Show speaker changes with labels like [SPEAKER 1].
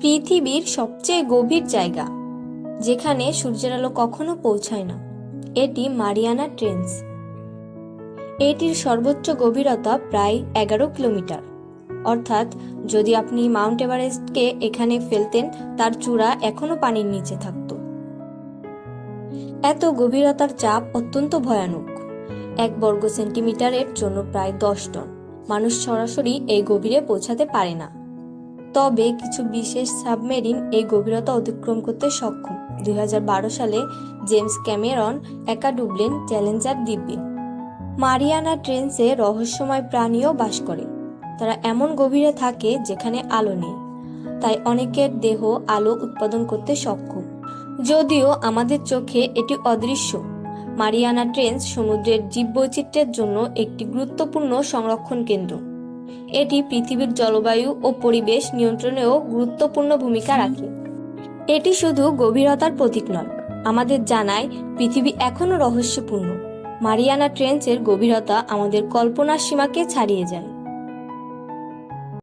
[SPEAKER 1] পৃথিবীর সবচেয়ে গভীর জায়গা, যেখানে সূর্যের আলো কখনো পৌঁছায় না। এটি মারিয়ানা ট্রেন্স। এটির সর্বোচ্চ গভীরতা প্রায় এগারো কিলোমিটার। অর্থাৎ, যদি আপনি মাউন্ট এভারেস্টকে এখানে ফেলতেন, তার চূড়া এখনও পানির নিচে থাকত। এত গভীরতার চাপ অত্যন্ত ভয়ানক। এক বর্গ সেন্টিমিটারের জন্য প্রায় দশ টন। মানুষ সরাসরি এই গভীরে পৌঁছাতে পারে না। তবে কিছু বিশেষ সাবমেরিন এই গভীরতা অতিক্রম করতে সক্ষম। দুই হাজার বারো সালে জেমস ক্যামেরন একা ডুবলেন চ্যালেঞ্জার দ্বীপে। মারিয়ানা ট্রেন্সে রহস্যময় প্রাণীও বাস করে। তারা এমন গভীরে থাকে যেখানে আলো নেই। তাই অনেকের দেহ আলো উৎপাদন করতে সক্ষম। যদিও আমাদের চোখে এটি অদৃশ্য, মারিয়ানা ট্রেন্স সমুদ্রের জীববৈচিত্র্যের জন্য একটি গুরুত্বপূর্ণ সংরক্ষণ কেন্দ্র। এটি পৃথিবীর জলবায়ু ও পরিবেশ নিয়ন্ত্রণেও গুরুত্বপূর্ণ ভূমিকা রাখে। এটি শুধু গভীরতার প্রতীক নয়, আমাদের জানায় পৃথিবী এখনও রহস্যপূর্ণ। মারিয়ানা ট্রেঞ্চের গভীরতা আমাদের কল্পনার সীমাকে ছাড়িয়ে যায়।